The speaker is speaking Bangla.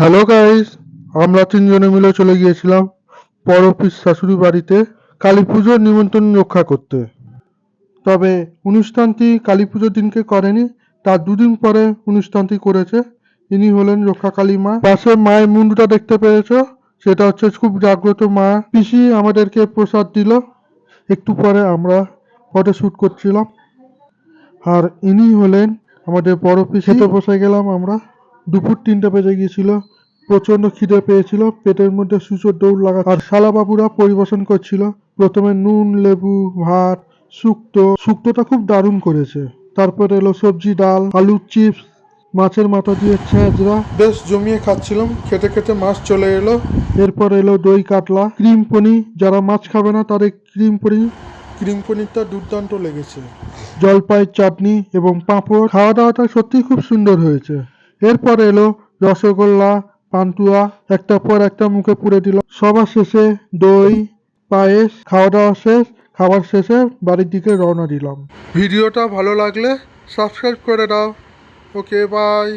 হ্যালো গাইস আমরা তিনজনে মিলে চলে গিয়েছিলাম পরপিস শাশুড়ি বাড়িতে কালী পুজোর নিমন্ত্রণ রক্ষা করতে। তবে অনুষ্ঠানটি কালী পুজোর দিনকে করেনি তার দুদিন পরে অনুষ্ঠানটি করেছে। ইনি হলেন রক্ষা কালী মা। পাশে মায়ের মুন্ডুটা দেখতে পেয়েছ সেটা হচ্ছে খুব জাগ্রত মা। পিসি আমাদেরকে প্রসাদ দিল। একটু পরে আমরা ফটো শ্যুট করছিলাম। আর ইনি হলেন আমাদের বড় পিসি খেতে বসে গেলাম আমরা। দুপুর তিনটে বেজে গিয়েছিল। প্রচণ্ড খিদে পেয়েছিল। পেটের মধ্যে সুচোর দৌড় লাগা আর শালা বাবুরা পরিবেশন করছিল। প্রথমে নুন, লেবু, ভাত, শুক্তো। শুক্তোটা খুব দারুণ করেছে। তারপর এলো সবজি, ডাল আলুর চিপস, মাছের মাথা দিয়ে ছেঁচড়া। বেশ জমিয়ে খাচ্ছিলাম। খেতে খেতে মাছ চলে এলো। এরপর এলো দই, কাতলা, ক্রিম পনি। যারা মাছ খাবে না, তাদের ক্রিম পনির ক্রিম পনিরটা দুর্দান্ত লেগেছে। জলপাই চাটনি এবং পাঁপড়। খাওয়া দাওয়াটা সত্যিই খুব সুন্দর হয়েছে। এরপর এলো রসগোল্লা, পান্তুয়া, একটা পর একটা মুখে পুড়ে দিল। সবার শেষে দই, পায়েস খাওয়া দাওয়া শেষ, খাবার শেষে বাড়ির দিকে রওনা দিলাম। ভিডিওটা ভালো লাগলে সাবস্ক্রাইব করে দাও। Okay bye